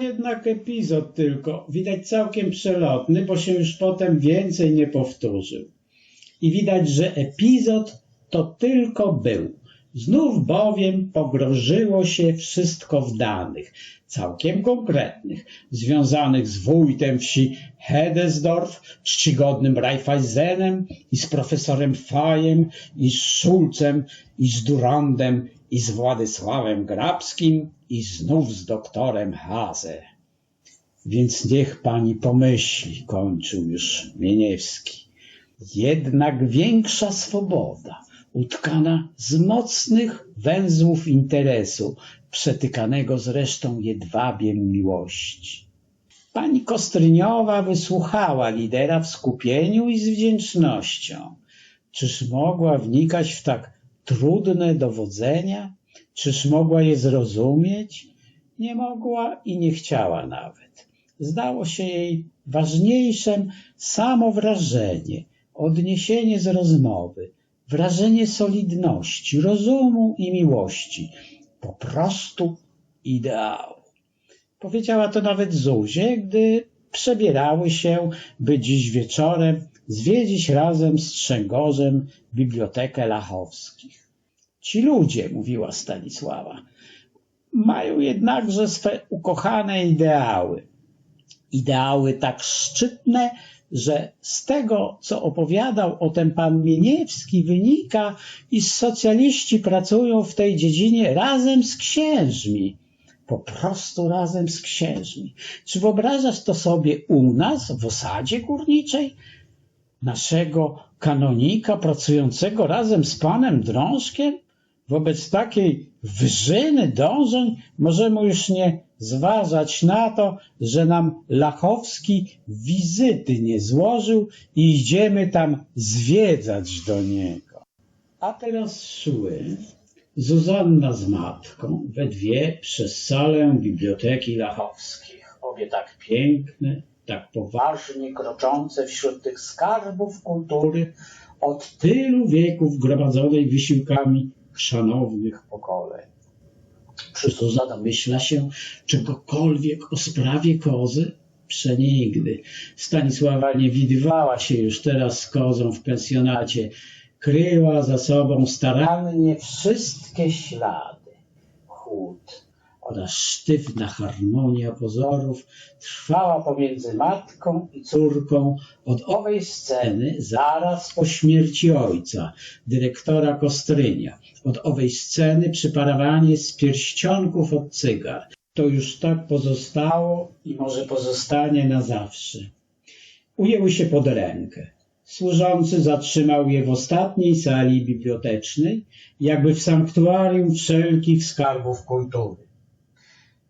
Jednak epizod tylko, widać całkiem przelotny, bo się już potem więcej nie powtórzył. I widać, że epizod to tylko był. Znów bowiem pogrążyło się wszystko w danych, całkiem konkretnych, związanych z wójtem wsi Hedesdorf, czcigodnym Raiffeisenem i z profesorem Fajem i z Szulcem i z Durandem i z Władysławem Grabskim i znów z doktorem Haze. Więc niech pani pomyśli, kończył już Mieniewski. Jednak większa swoboda, utkana z mocnych węzłów interesu, przetykanego zresztą jedwabiem miłości. Pani Kostryniowa wysłuchała lidera w skupieniu i z wdzięcznością. Czyż mogła wnikać w tak trudne dowodzenia? Czyż mogła je zrozumieć? Nie mogła i nie chciała nawet. Zdało się jej ważniejszym samo wrażenie, odniesienie z rozmowy, wrażenie solidności, rozumu i miłości, po prostu ideału. Powiedziała to nawet Zuzie, gdy przebierały się, by dziś wieczorem zwiedzić razem z Trzęgorzem Bibliotekę Lachowskich. Ci ludzie, mówiła Stanisława, mają jednakże swe ukochane ideały. Ideały tak szczytne, że z tego, co opowiadał o tym pan Mieniewski, wynika, iż socjaliści pracują w tej dziedzinie razem z księżmi. Po prostu razem z księżmi. Czy wyobrażasz to sobie u nas, w osadzie górniczej? Naszego kanonika pracującego razem z panem Drążkiem? Wobec takiej wyżyny dążeń możemy już nie zważać na to, że nam Lachowski wizyty nie złożył i idziemy tam zwiedzać do niego. A teraz szły Zuzanna z matką we dwie przez salę Biblioteki Lachowskich. Obie tak piękne, tak poważnie kroczące wśród tych skarbów kultury od tylu wieków gromadzonej wysiłkami szanownych pokoleń. Czy Zuza domyśla się czegokolwiek o sprawie kozy? Przenigdy. Stanisława nie widywała się już teraz z kozą w pensjonacie. Kryła za sobą starannie wszystkie ślady. Oraz sztywna harmonia pozorów trwała pomiędzy matką i córką od owej sceny zaraz po śmierci ojca, dyrektora Kostrynia, od owej sceny przyparowanie z pierścionków od cygar. To już tak pozostało i może pozostanie na zawsze. Ujęły się pod rękę. Służący zatrzymał je w ostatniej sali bibliotecznej, jakby w sanktuarium wszelkich skarbów kultury.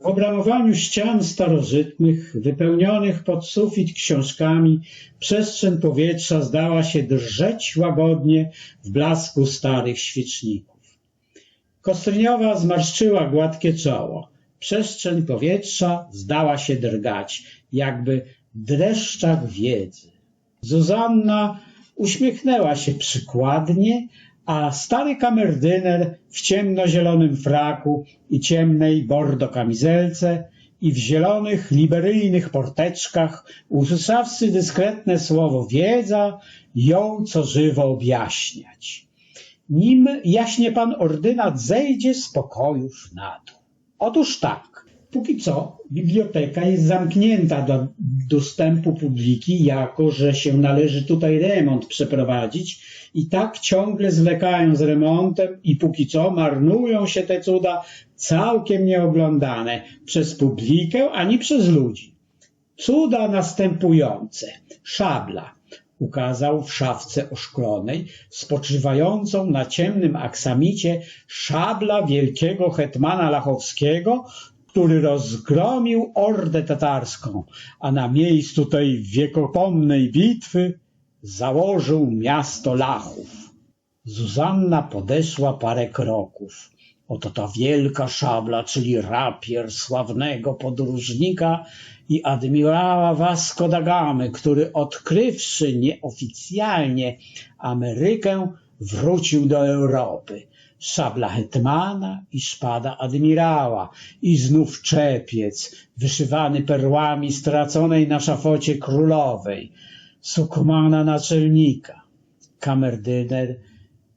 W obramowaniu ścian starożytnych, wypełnionych pod sufit książkami, przestrzeń powietrza zdała się drżeć łagodnie w blasku starych świeczników. Kostryniowa zmarszczyła gładkie czoło. Przestrzeń powietrza zdała się drgać, jakby dreszczach wiedzy. Zuzanna uśmiechnęła się przykładnie, a stary kamerdyner w ciemnozielonym fraku i ciemnej bordo kamizelce i w zielonych, liberyjnych porteczkach, usłyszawszy dyskretne słowo wiedza, jął co żywo objaśniać. Nim jaśnie pan ordynat zejdzie z pokojów na dół. Otóż tak, póki co biblioteka jest zamknięta do dostępu publiki, jako że się należy tutaj remont przeprowadzić i tak ciągle zwlekają z remontem i póki co marnują się te cuda całkiem nieoglądane przez publikę ani przez ludzi. Cuda następujące. Szabla ukazał w szafce oszklonej, spoczywającą na ciemnym aksamicie szabla wielkiego hetmana Lachowskiego, który rozgromił ordę tatarską, a na miejscu tej wiekopomnej bitwy założył miasto Lachów. Zuzanna podeszła parę kroków. Oto ta wielka szabla, czyli rapier sławnego podróżnika i admirała Vasco da Gamy, który odkrywszy nieoficjalnie Amerykę, wrócił do Europy. szabla hetmana i szpada admirała i znów czepiec wyszywany perłami straconej na szafocie królowej, sukmana naczelnika, kamerdyner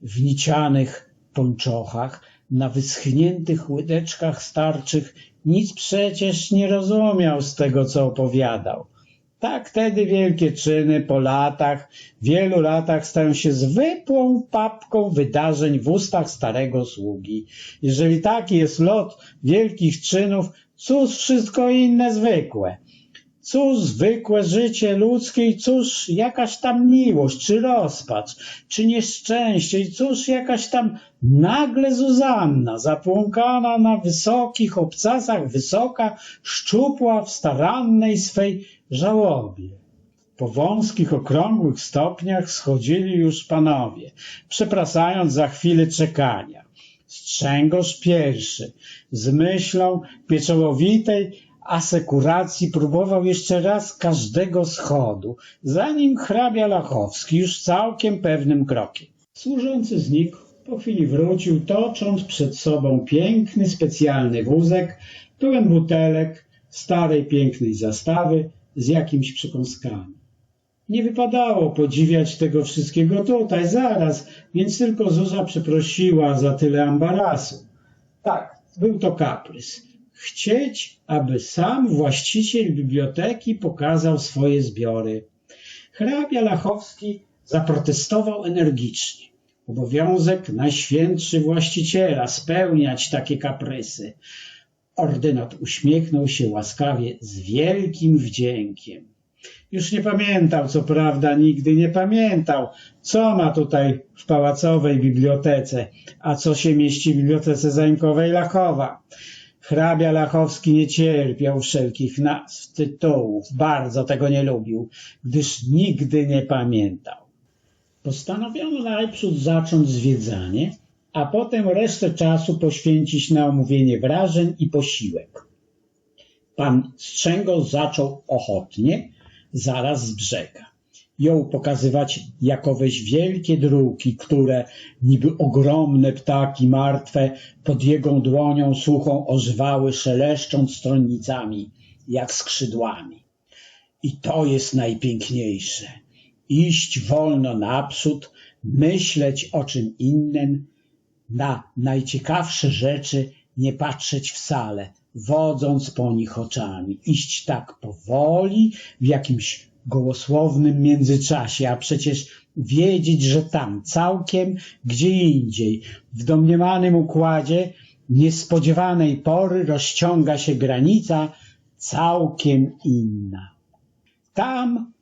w nicianych pończochach, na wyschniętych łydeczkach starczych nic przecież nie rozumiał z tego, co opowiadał. Tak wtedy wielkie czyny po latach, wielu latach stają się zwykłą papką wydarzeń w ustach starego sługi. Jeżeli taki jest lot wielkich czynów, cóż wszystko inne zwykłe. Cóż zwykłe życie ludzkie i cóż jakaś tam miłość, czy rozpacz, czy nieszczęście i cóż jakaś tam nagle Zuzanna, zapłąkana na wysokich obcasach, wysoka, szczupła w starannej swej żałobie. Po wąskich, okrągłych stopniach schodzili już panowie, przepraszając za chwilę czekania. Strzęgosz pierwszy, z myślą pieczołowitej asekuracji próbował jeszcze raz każdego schodu, zanim hrabia Lachowski już całkiem pewnym krokiem. Służący znikł, po chwili wrócił, tocząc przed sobą piękny, specjalny wózek, pełen butelek, starej, pięknej zastawy z jakimiś przekąskami. Nie wypadało podziwiać tego wszystkiego tutaj, zaraz, więc tylko Zuza przeprosiła za tyle ambarasu. Tak, był to kaprys chcieć, aby sam właściciel biblioteki pokazał swoje zbiory. Hrabia Lachowski zaprotestował energicznie. Obowiązek najświętszy właściciela spełniać takie kaprysy. Ordynat uśmiechnął się łaskawie z wielkim wdziękiem. Już nie pamiętał, co prawda nigdy nie pamiętał, co ma tutaj w pałacowej bibliotece, a co się mieści w bibliotece zaimkowej Lachowa. Hrabia Lachowski nie cierpiał wszelkich nazw, tytułów, bardzo tego nie lubił, gdyż nigdy nie pamiętał. Postanowiono najprzód zacząć zwiedzanie, a potem resztę czasu poświęcić na omówienie wrażeń i posiłek. Pan Strzęgos zaczął ochotnie, zaraz z brzega jął pokazywać jakoweś wielkie druki, które niby ogromne ptaki martwe pod jego dłonią suchą ożywały, szeleszcząc stronnicami, jak skrzydłami. I to jest najpiękniejsze. Iść wolno naprzód, myśleć o czym innym, na najciekawsze rzeczy nie patrzeć wcale, wodząc po nich oczami, iść tak powoli, w jakimś gołosłownym międzyczasie, a przecież wiedzieć, że tam, całkiem gdzie indziej, w domniemanym układzie niespodziewanej pory rozciąga się granica całkiem inna. Tam,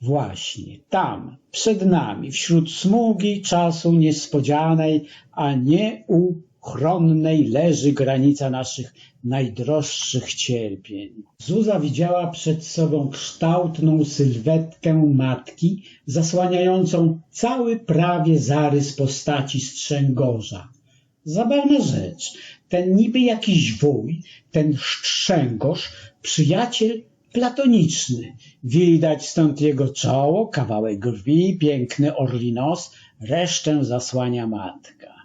właśnie, tam, przed nami, wśród smugi czasu niespodzianej, a nie u chronnej leży granica naszych najdroższych cierpień. Zuza widziała przed sobą kształtną sylwetkę matki, zasłaniającą cały prawie zarys postaci strzęgorza. Zabawna rzecz, ten niby jakiś wuj, ten strzęgorz, przyjaciel platoniczny. Widać stąd jego czoło, kawałek grwi, piękny orlinos, resztę zasłania matka.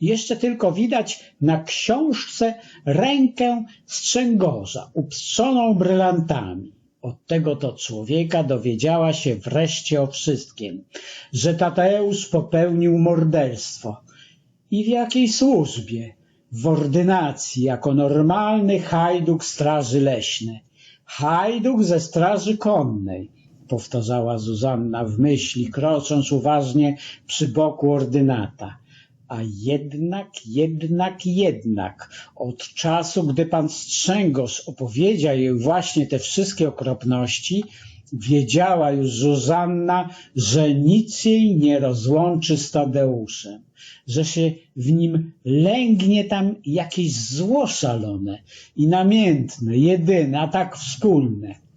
Jeszcze tylko widać na książce rękę strzęgorza upstrzoną brylantami. Od tego to człowieka dowiedziała się wreszcie o wszystkim, że Tateusz popełnił morderstwo. I w jakiej służbie? W ordynacji, jako normalny hajduk straży leśnej. Hajduk ze straży konnej, powtarzała Zuzanna w myśli, krocząc uważnie przy boku ordynata. A jednak, jednak, jednak, od czasu, gdy pan Strzęgos opowiedział jej właśnie te wszystkie okropności, wiedziała już Zuzanna, że nic jej nie rozłączy z Tadeuszem, że się w nim lęgnie tam jakieś zło szalone i namiętne, jedyne, a tak wspólne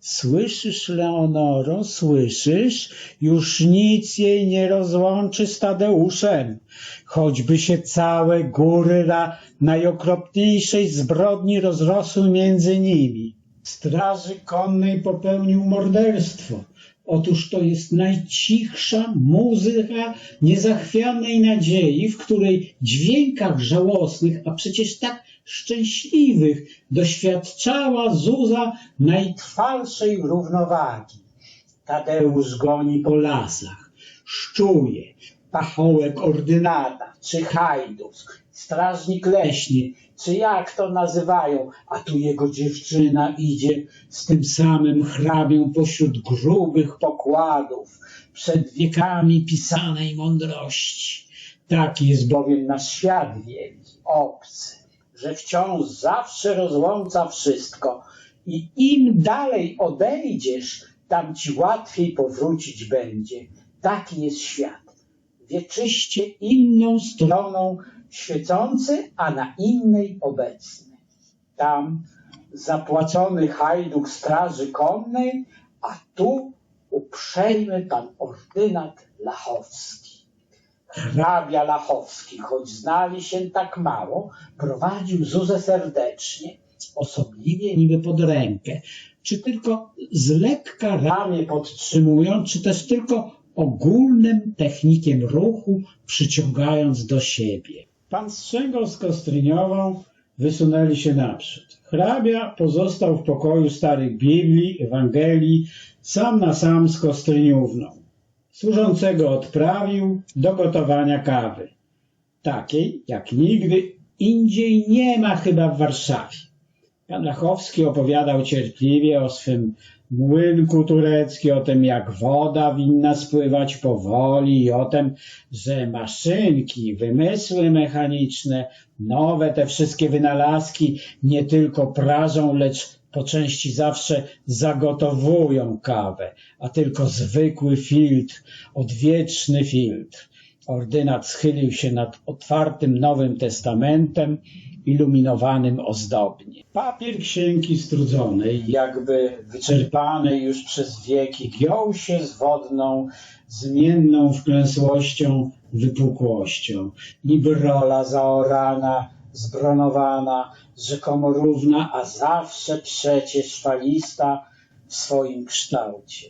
Słyszysz, Leonoro, słyszysz? Już nic jej nie rozłączy z Tadeuszem. Choćby się całe góry na najokropniejszej zbrodni rozrosły między nimi. Straży konnej popełnił morderstwo. Otóż to jest najcichsza muzyka niezachwianej nadziei, w której dźwiękach żałosnych, a przecież tak szczęśliwych, doświadczała Zuza najtrwalszej równowagi. Tadeusz goni po lasach, szczuje, pachołek ordynata, czy hajdus, strażnik leśny, czy jak to nazywają, a tu jego dziewczyna idzie z tym samym hrabią pośród grubych pokładów, przed wiekami pisanej mądrości. Taki jest bowiem nasz świat wielki, obcy, że wciąż zawsze rozłącza wszystko i im dalej odejdziesz, tam ci łatwiej powrócić będzie. Taki jest świat. Wieczyście inną stroną świecący, a na innej obecny. Tam zapłacony hajduk straży konnej, a tu uprzejmy pan ordynat Lachowski. Hrabia Lachowski, choć znali się tak mało, prowadził Zuzę serdecznie, osobliwie niby pod rękę, czy tylko z lekka ramię podtrzymując, czy też tylko ogólnym technikiem ruchu przyciągając do siebie. Pan strzegał z Kostryniową, wysunęli się naprzód. Hrabia pozostał w pokoju starych Biblii, Ewangelii, sam na sam z Kostryniówną. Służącego odprawił do gotowania kawy. Takiej, jak nigdy indziej nie ma chyba w Warszawie. Pan Lachowski opowiadał cierpliwie o swym młynku turecki, o tym jak woda winna spływać powoli i o tym, że maszynki, wymysły mechaniczne, nowe te wszystkie wynalazki nie tylko prażą, lecz po części zawsze zagotowują kawę, a tylko zwykły filtr, odwieczny filtr. Ordynat schylił się nad otwartym Nowym Testamentem, iluminowanym ozdobnie. Papier księgi strudzonej, jakby wyczerpany już przez wieki, giął się z wodną, zmienną wklęsłością, wypukłością. Niby rola zaorana, zbronowana, rzekomo równa, a zawsze przecież falista w swoim kształcie.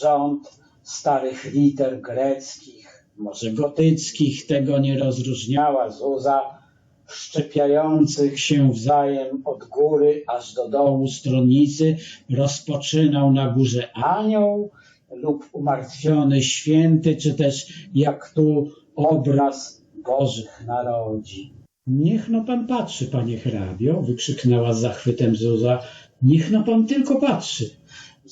Rząd starych liter greckich, może gotyckich, tego nie rozróżniała Zuza, szczepiających się wzajem od góry aż do dołu stronnicy rozpoczynał na górze anioł lub umartwiony święty, czy też jak tu obraz Bożych narodzi. Niech no pan patrzy, panie hrabio, wykrzyknęła z zachwytem Zuza. Niech no pan tylko patrzy.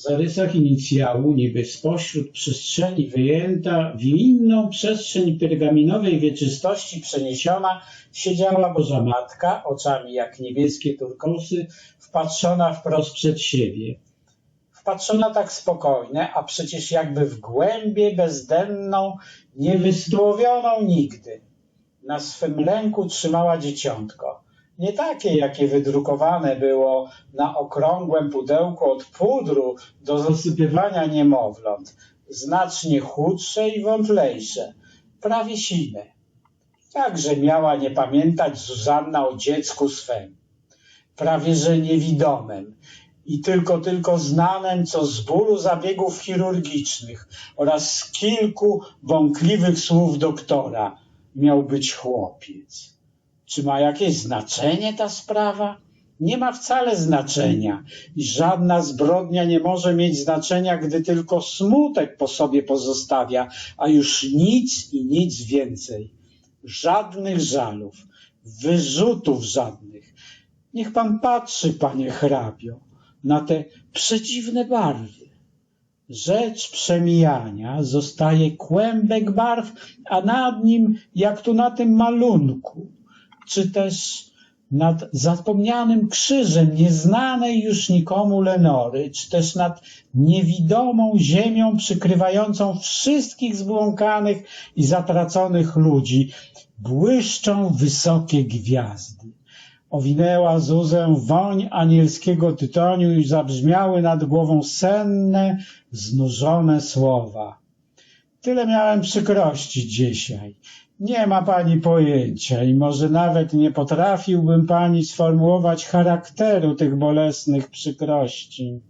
Zarysach inicjału, niby spośród przestrzeni wyjęta w inną przestrzeń pergaminowej wieczystości przeniesiona, siedziała Boża Matka, oczami jak niebieskie turkosy, wpatrzona wprost przed siebie. Wpatrzona tak spokojnie, a przecież jakby w głębię bezdenną, niewystłowioną nigdy. Na swym ręku trzymała dzieciątko. Nie takie, jakie wydrukowane było na okrągłym pudełku od pudru do zasypywania niemowląt. Znacznie chudsze i wątlejsze, prawie sine. Jakże miała nie pamiętać Zuzanna o dziecku swym, prawie że niewidomym i tylko tylko znanym co z bólu zabiegów chirurgicznych oraz z kilku bąkliwych słów doktora miał być chłopiec. Czy ma jakieś znaczenie ta sprawa? Nie ma wcale znaczenia. Żadna zbrodnia nie może mieć znaczenia, gdy tylko smutek po sobie pozostawia, a już nic i nic więcej. Żadnych żalów, wyrzutów żadnych. Niech pan patrzy, panie hrabio, na te przedziwne barwy. Rzecz przemijania zostaje kłębek barw, a nad nim, jak tu na tym malunku, czy też nad zapomnianym krzyżem nieznanej już nikomu Lenory, czy też nad niewidomą ziemią przykrywającą wszystkich zbłąkanych i zatraconych ludzi, błyszczą wysokie gwiazdy. Owinęła Zuzę woń anielskiego tytoniu i zabrzmiały nad głową senne, znużone słowa. Tyle miałem przykrości dzisiaj. Nie ma pani pojęcia i może nawet nie potrafiłbym pani sformułować charakteru tych bolesnych przykrości.